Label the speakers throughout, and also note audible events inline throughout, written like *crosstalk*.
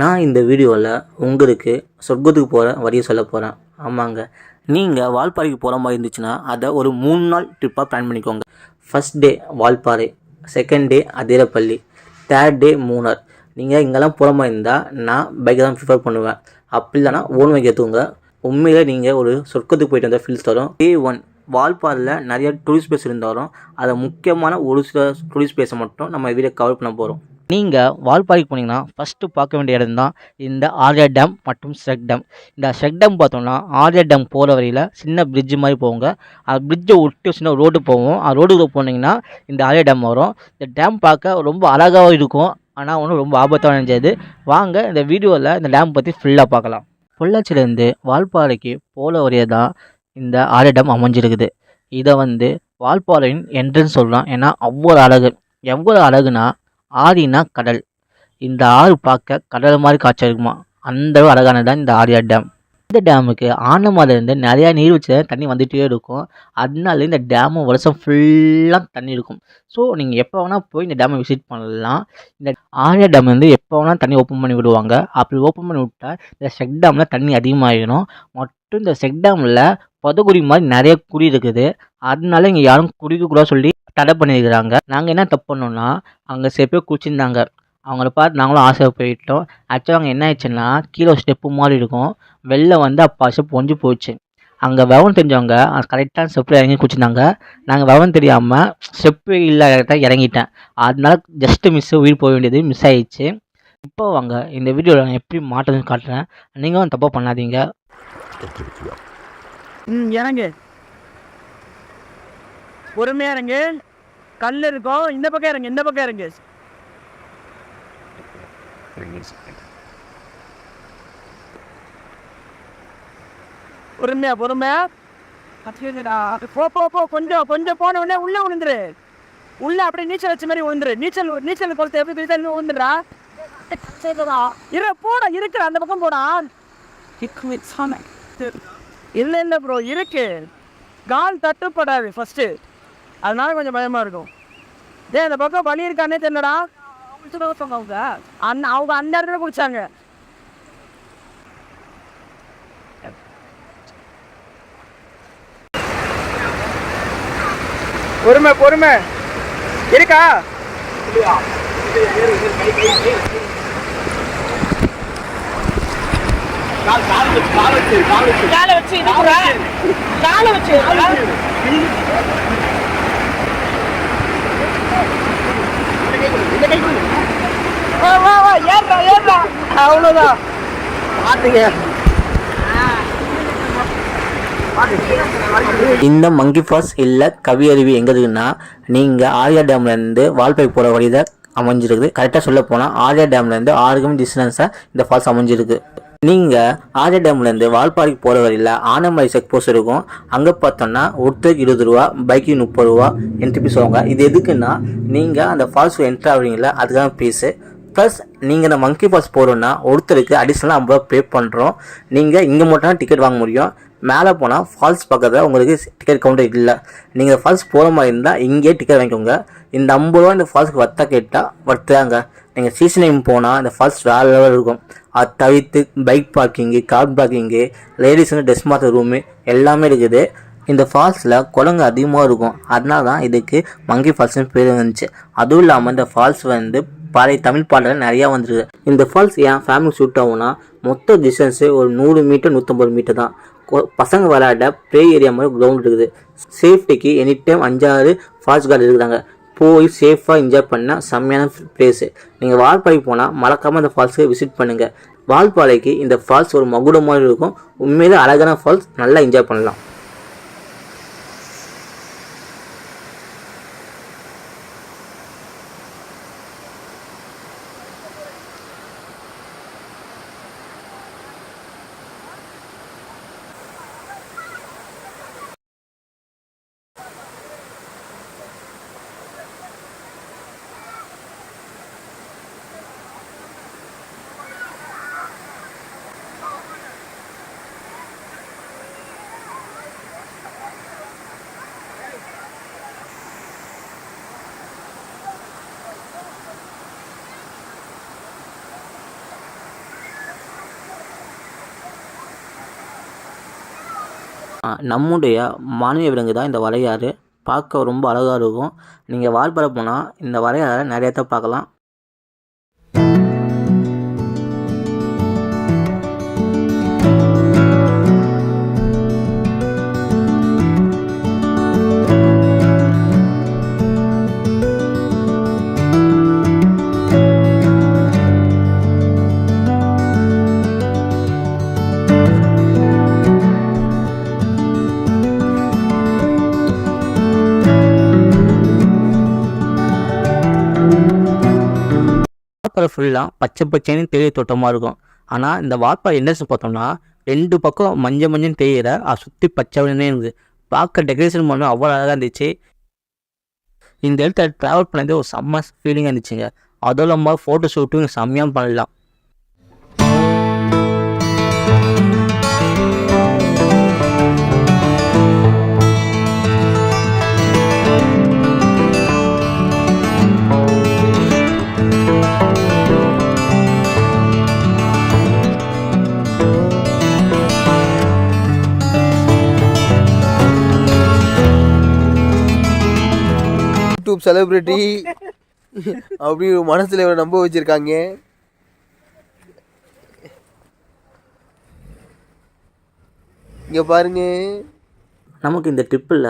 Speaker 1: நான் இந்த வீடியோவில் உங்களுக்கு சொர்க்கத்துக்கு போகிற வழியை சொல்ல போகிறேன் ஆமாங்க. நீங்கள் வால்பாறைக்கு போகிற மாதிரி இருந்துச்சுன்னா அதை ஒரு மூணு நாள் ட்ரிப்பாக பிளான் பண்ணிக்கோங்க. First day Valparai second day Athirappilly third day Munnar. நீங்கள் இங்கெல்லாம் போகிற மாதிரி இருந்தால் நான் பைக்கை தான் ப்ரிஃபர் பண்ணுவேன். அப்படி இல்லைனா ஓன் வைக்க தூங்க உண்மையிலே நீங்கள் ஒரு சொர்க்கத்துக்கு போயிட்டு வந்த ஃபீல்ஸ் தரும். டே ஒன் வால்பாறையில் நிறைய டூரிஸ்ட் பிளேஸ் இருந்தாலும் அதை முக்கியமான ஒரு சில டூரிஸ்ட் பிளேஸை மட்டும் நம்ம வீடியோ கவர் பண்ண போகிறோம் நீங்கள் வால்பாறைக்கு போனீங்கன்னா ஃபஸ்ட்டு பார்க்க வேண்டிய இடம் தான் இந்த ஆர்யா டேம் மற்றும் ஷெக் டேம் இந்த ஷெக் டேம் பார்த்தோம்னா ஆர்யா டேம் போகிற வரையில் சின்ன பிரிட்ஜ் மாதிரி போங்க அந்த பிரிட்ஜை விட்டு சின்ன ரோடு போவோம் அந்த ரோடுக்குள்ள போனீங்கன்னா இந்த ஆர்யா டேம் வரும். இந்த டேம் பார்க்க ரொம்ப அழகாகவும் இருக்கும். ஆனால் ஒன்றும் ரொம்ப ஆபத்தாக நினைச்சது வாங்க இந்த வீடியோவில் இந்த டேம் பற்றி ஃபுல்லாக பார்க்கலாம். பொள்ளாச்சியிலேருந்து வால்பாறைக்கு போகிற வழியே தான் இந்த ஆர்யா டேம் அமைஞ்சிருக்குது. இதை வந்து வால்பாறையின் என்ட்ரன்ஸ் சொல்லலாம் ஏன்னா அவ்வளோ அழகு. எவ்வளோ அழகுனா ஆறினா கடல். இந்த ஆறு பார்க்க கடல் மாதிரி காய்ச்சல் இருக்குமா? அந்த அளவு அழகானது தான் இந்த ஆரியா டேம் இந்த டேமுக்கு ஆனமலையிலேருந்து நிறையா நீர்வீழ்ச்சியில் தண்ணி வந்துகிட்டே இருக்கும். அதனால இந்த டேமு வருஷம் ஃபுல்லாக தண்ணி இருக்கும். ஸோ நீங்கள் எப்போ வேணால் போய் இந்த டேமை விசிட் பண்ணலாம். இந்த ஆரியா டேம் வந்து எப்போ வேணால் தண்ணி ஓப்பன் பண்ணி விடுவாங்க. அப்படி ஓப்பன் பண்ணி விட்டால் இந்த செக் டேமில் தண்ணி அதிகமாகிடும் மட்டும் இந்த செக் டேமில் புதக்குடி மாதிரி நிறைய குடி இருக்குது. அதனால இங்கே யாரும் குடிக்கக்கூடாது சொல்லி தடை பண்ணியிருக்கிறாங்க. நாங்கள் என்ன தப்பு பண்ணோன்னா அங்கே சில பேர் குடிச்சிருந்தாங்க அவங்கள பார்த்து நாங்களும் ஆசை போயிட்டோம். ஆக்சுவலாக அங்கே என்ன ஆயிடுச்சுன்னா கீழே ஸ்டெப்பு மாதிரி இருக்கும். வெளில வந்து அப்பா ஸ்டெப் ஒஞ்சி போச்சு. அங்கே விவரம் தெரிஞ்சவங்க கரெக்டான ஸ்டெப்பில் இறங்கி குடிச்சிருந்தாங்க நாங்கள் விவரம் தெரியாமல் ஸ்டெப்பு இல்லை கரெக்டாக இறங்கிட்டேன். அதனால ஜஸ்ட்டு மிஸ்ஸு உயிர் போக வேண்டியது மிஸ் ஆயிடுச்சு. இப்போ வாங்க இந்த வீடியோவில் நான் எப்படி மாட்டேன்னு காட்டுறேன். நீங்களும் தப்பாக பண்ணாதீங்க.
Speaker 2: ம் இறங்கு. பொறுமையாக இறங்கு. கல் இருக்கும். இந்த பக்கம் இறங்கு இந்த பக்கம் இறங்கு. பொறுமையா பொறுமையா. போ போ போ கொஞ்சம் கொஞ்சம் போன உடனே உள்ள விழுந்துரு உள்ள அப்படியே நீச்சல் வச்ச மாதிரி விழுந்துரு நீச்சல் நீச்சல் குளத்தை எப்படி குளித்தா விழுந்துடா இரு போடா இருக்கிற அந்த பக்கம் போடா. இல்லை இல்லை ப்ரோ இருக்கு. கால் தட்டுப்படாது ஃபஸ்ட்டு அதனால கொஞ்சம் பயமாக இருக்கும். டேய் அந்த பக்கம் வலி இருக்கானே தெரியலடா. அவங்க அந்த அவங்க அந்த இடத்துல குடிச்சாங்க பொறுமை பொறுமை. இருக்கா? காலை வச்சு காலை வச்சு. வா வா வா ஏறா ஏறா அவ்வளோதான் பார்த்துங்க
Speaker 1: இந்த மங்கி ஃபால்ஸ் இல்லை கவி அருவி எங்கே இருக்குன்னா நீங்கள் ஆரியா டேம்லேருந்து வால்பை போகிற வழியில் அமைஞ்சிருக்குது. கரெக்டாக சொல்ல போனால் ஆரியா டேம்லேருந்து ஆறு கிலோமீட்டர் டிஸ்டன்ஸாக இந்த ஃபால்ஸ் அமைஞ்சிருக்கு. நீங்கள் ஆர்யா டேம்லேருந்து வால்பாறைக்கு போகிற வழியில் ஆனமலை செக் போஸ்ட் இருக்கும். அங்கே பார்த்தோன்னா ஒருத்தருக்கு இருபது ரூபா பைக்கு முப்பது ரூபா என்ட்ரி சொல்லுவாங்க இது எதுக்குன்னா நீங்கள் அந்த ஃபால்ஸ் என்ட்ரி ஆகுறீங்களா அதுக்கான பீஸு ப்ளஸ் நீங்கள் இந்த மங்கி பாஸ் போகிறோன்னா ஒருத்தருக்கு அடிஷ்னலாக ஐம்பது ரூபா பே பண்ணுறோம் நீங்கள் இங்கே மட்டும் தான் டிக்கெட் வாங்க முடியும். மேலே போனால் ஃபால்ஸ் பக்கத்தில் உங்களுக்கு டிக்கெட் கவுண்டர் இல்லை. நீங்கள் ஃபால்ஸ் போகிற மாதிரி இருந்தால் இங்கேயே டிக்கெட் வாங்கிக்கோங்க. இந்த ஐம்பது ரூபா இந்த ஃபால்ஸ்க்கு வத்தா கேட்டால் வர்த்தாங்க நீங்கள் சீசன் டைம் போனால் இந்த ஃபால்ஸ் வேறு லெவல் இருக்கும். அது தவிர்த்து பைக் பார்க்கிங்கு கார் பார்க்கிங்கு லேடிஸுங்க ட்ரெஸ் மாற்ற ரூமு எல்லாமே இருக்குது. இந்த ஃபால்ஸில் குழங்கு அதிகமாக இருக்கும். அதனால தான் இதுக்கு மங்கி ஃபால்ஸ்னு பேர் வந்துச்சு. அதுவும் இல்லாமல் இந்த ஃபால்ஸ் வந்து பழைய தமிழ் பாடல்கள் நிறையா வந்துருக்கு. இந்த ஃபால்ஸ் ஏன் ஃபேமிலி ஷூட் ஆகும்னா மொத்த டிஸ்டன்ஸு ஒரு நூறு மீட்டர் நூற்றம்பது மீட்டர் தான். பசங்க விளையாட ப்ளே ஏரியா மாதிரி கிரவுண்ட் இருக்குது. சேஃப்டிக்கு எனி டைம் அஞ்சாறு ஃபால்ஸ் கார்டு இருக்கிறாங்க போய் சேஃபாக என்ஜாய் பண்ண செம்மையான பிளேஸு நீங்கள் வால்பாறைக்கு போனால் மறக்காமல் இந்த ஃபால்ஸுக்கு விசிட் பண்ணுங்கள் வால்பாறைக்கு இந்த ஃபால்ஸ் ஒரு மகுடம் மாதிரி இருக்கும். உண்மையிலே அழகான ஃபால்ஸ் நல்லா என்ஜாய் பண்ணலாம். நம்முடைய மாநில விலங்கு தான் இந்த வரையாறு பார்க்க ரொம்ப அழகாக இருக்கும். நீங்கள் வால்பாறை போனால் இந்த வரையாறை நிறைய தான் பார்க்கலாம். வால்பாறை ஃபுல்லாக பச்சை பச்சைன்னு தெரிய தோட்டமாக இருக்கும். ஆனால் இந்த வால்பாறை என்ட்ரன்ஸ் பார்த்தோம்னா ரெண்டு பக்கம் மஞ்சள் மஞ்சள் தெரியற அதை சுற்றி பச்சை வண்ணே இருக்குது பார்க்க டெக்கரேஷன் பண்ண அவ்வளோ அழகாக இருந்துச்சு. இந்த இடத்துல ட்ராவல் பண்ணது ஒரு செம்ம ஃபீலிங்காக இருந்துச்சுங்க. அதுவும் இல்லாமல் ஃபோட்டோ ஷூட்டும் செம்மையாக பண்ணலாம்.
Speaker 3: செலிபிரிட்டி *laughs* அப்படி மனசுல இவரை நம்ப வச்சிருக்காங்க. இங்க பாருங்க.
Speaker 1: நமக்கு இந்த ட்ரிப்பில்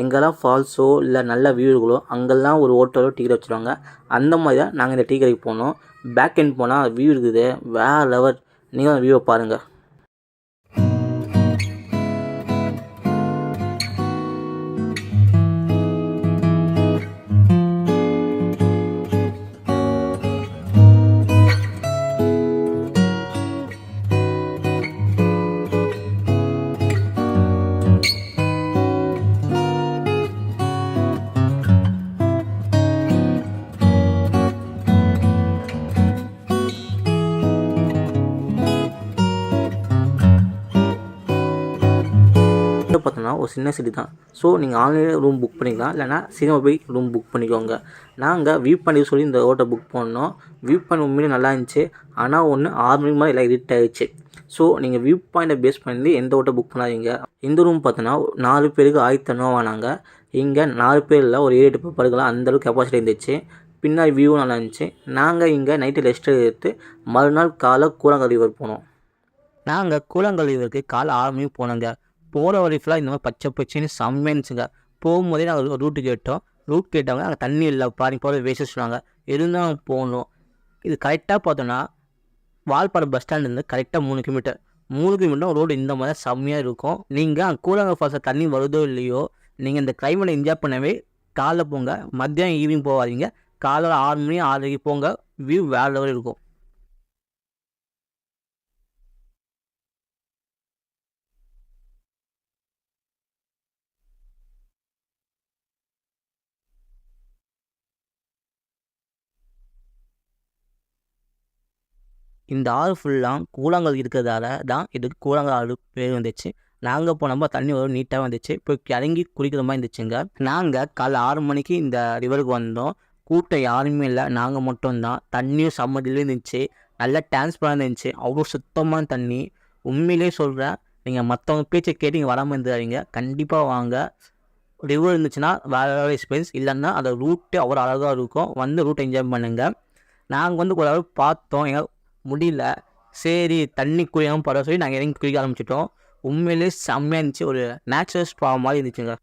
Speaker 1: எங்கெல்லாம் ஃபால்ஸோ இல்லை நல்ல வியூகளோ அங்கெல்லாம் ஒரு ஹோட்டலோ டீ கடை வச்சுருவாங்க. அந்த மாதிரி தான் நாங்கள் இந்த டீ கடைக்கு போனோம். பேக் எண்ட் போனால் வியூ இருக்குது. வேறு லெவல் நீங்கள் அந்த வியூவை பாருங்கள் பார்த்தோன்னா ஒரு சின்ன சிட்டி தான். ஸோ நீங்கள் ஆன்லைனில் ரூம் புக் பண்ணிக்கலாம். இல்லைனா சினிமா போய் ரூம் புக் பண்ணிக்கோங்க. நாங்கள் வியூ பண்ணி சொல்லி இந்த ஹோட்டல் புக் பண்ணோம் வியூ பண்ண உண்மையிலே நல்லா இருந்துச்சு. ஆனால் ஒன்று ஆறு மணிக்கு மாதிரி எல்லாம் இருட் ஆகிடுச்சு ஸோ நீங்கள் வியூ பாயிண்ட்டை பேஸ் பண்ணி எந்த ஹோட்டல் புக் பண்ணாதீங்க. இந்த ரூம் பார்த்தோன்னா நாலு பேருக்கு ஆயிரத்தி ஐநூறுவா வாங்கினாங்க. இங்கே நாலு பேரில் ஒரு ஏழு எட்டு பேர் படுக்கலாம் அந்தளவுக்கு கெப்பாசிட்டி இருந்துச்சு. பின்னாடி வியூ நல்லா இருந்துச்சு. நாங்கள் இங்கே நைட்டு ரெஸ்ட் எடுத்து மறுநாள் காலை கூழாங்கல் ரிவர் போனோம். நாங்கள் கூழாங்கல் ரிவருக்கு காலை ஆறு மணிக்கு போனோங்க. போகிற வழி ஃபுல்லாக இந்த மாதிரி பச்சை பச்சைன்னு செம்மையா போகும்போதே நாங்கள் ரூட்டு கேட்டோம். ரூட் கேட்டவங்க அங்கே தண்ணி இல்லை பாருங்க போகிற வேஸ்ட் சொன்னாங்க இருந்தாலும் போகணும். இது கரெக்டாக பார்த்தோன்னா வால்பாடு பஸ் ஸ்டாண்ட்லேருந்து கரெக்டாக மூணு கிலோமீட்டர் மூணு கிலோமீட்டர் ரோடு இந்த மாதிரி செம்மையாக இருக்கும். நீங்கள் அங்கே கூழாங்கல் ஃபால்ஸில் தண்ணி வருதோ இல்லையோ நீங்கள் இந்த கிளைமேட்டை என்ஜாய் பண்ணவே காலைல போங்க மத்தியானம் ஈவினிங் போகாதீங்க. காலையில் ஆறு மணி ஆறரைக்கு போங்க வியூ வேறு லெவல் இருக்கும். இந்த ஆறு ஃபுல்லாக கூழாங்கல் இருக்கிறதால தான் இதுக்கு கூழாங்கல் ஆறு பேர் வந்துச்சு. நாங்கள் போனப்போ தண்ணி ஒரு நீட்டாக வந்துச்சு. போய் இறங்கி குளிக்கிற மாதிரி இருந்துச்சுங்க. நாங்கள் காலைல ஆறு மணிக்கு இந்த ரிவருக்கு வந்தோம். கூட்டம் யாருமே இல்லை. நாங்கள் மட்டும்தான். தண்ணியும் சம்மதிலே இருந்துச்சு. நல்லா டிரான்ஸ்பராக இருந்துச்சு. அவ்வளோ சுத்தமான தண்ணி. உண்மையிலே சொல்கிறேன் நீங்கள் மற்றவங்க பேச்சை கேட்டு இங்கே வராமல் இருந்துடாதீங்க கண்டிப்பாக வாங்க. ரிவர் இருந்துச்சுன்னா வேறு வேறு எக்ஸ்பீரியன்ஸ் இல்லைன்னா அந்த ரூட்டே அவ்வளோ அழகாக இருக்கும். வந்து ரூட் என்ஜாய் பண்ணுங்கள் நாங்கள் வந்து ஒரு அளவு பார்த்தோம். எங்கள் முடியல. சரி தண்ணி குளிக்காமல் பரவ சொல்லி நாங்கள் இறங்கி குளிக்க ஆரம்பிச்சிட்டோம். உண்மையிலே செம்மையாக இருந்துச்சு. ஒரு நேச்சுரல் ஸ்பா மாதிரி இருந்துச்சுங்க.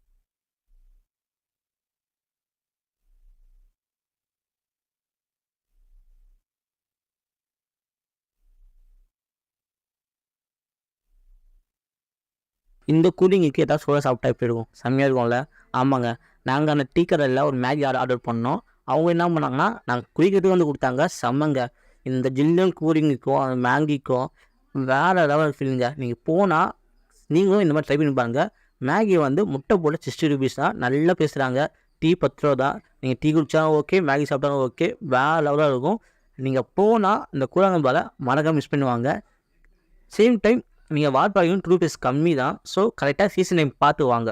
Speaker 1: இந்த கூலிங்குக்கு ஏதாவது சோழ சாப்பிட்டா எப்படி இருக்கும்? செம்மையாக இருக்கும்ல. ஆமாங்க. நாங்கள் அந்த டீ கடையில் ஒரு மேகி ஆர்டர் பண்ணோம். அவங்க என்ன பண்ணாங்கன்னா நாங்கள் குளிக்கிறதுக்கு வந்து கொடுத்தாங்க. செம்மங்க. இந்த ஜில்லன் கூலிங்குக்கும் அந்த மேகிக்கும் வேறு லெவல் ஃபீலிங்க நீங்கள் போனால் நீங்களும் இந்த மாதிரி ட்ரை பண்ணி பாருங்க. மேகி வந்து முட்டை போட்டு சிக்ஸ்டி ருபீஸ் தான். நல்லா பேசுகிறாங்க டீ பத்து ரூபா தான். நீங்கள் டீ குடித்தாலும் ஓகே மேகி சாப்பிட்டாலும் ஓகே வேறு லெவலாக இருக்கும். நீங்கள் போனால் இந்த கூழாங்கம்பால மறக்காம மிஸ் பண்ணுவாங்க. சேம் டைம் நீங்கள் வாட்பாளையும் டூ ருபீஸ் கம்மி தான். ஸோ கரெக்டாக சீசன் டைம் பார்த்து வாங்க.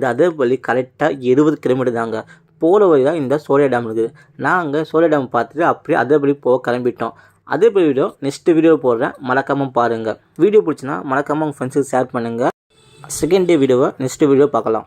Speaker 1: இந்த வழி கரெக்டாக இருபது கிலோமீட்டர் தாங்க. போகிற வழி தான் இந்த சோழியா டேம் இருக்குது. நாங்கள் சோழியா டேம் பார்த்துட்டு அப்படியே அதேபடி போக கிளம்பிட்டோம். அதே வீடியோ நெக்ஸ்ட் வீடியோ போடுறேன். மறக்காமல் பாருங்கள் வீடியோ பிடிச்சினா மறக்காமல் உங்கள் ஃப்ரெண்ட்ஸுக்கு ஷேர் பண்ணுங்கள் செகண்ட் டே வீடியோவை நெக்ஸ்ட் வீடியோ பார்க்கலாம்.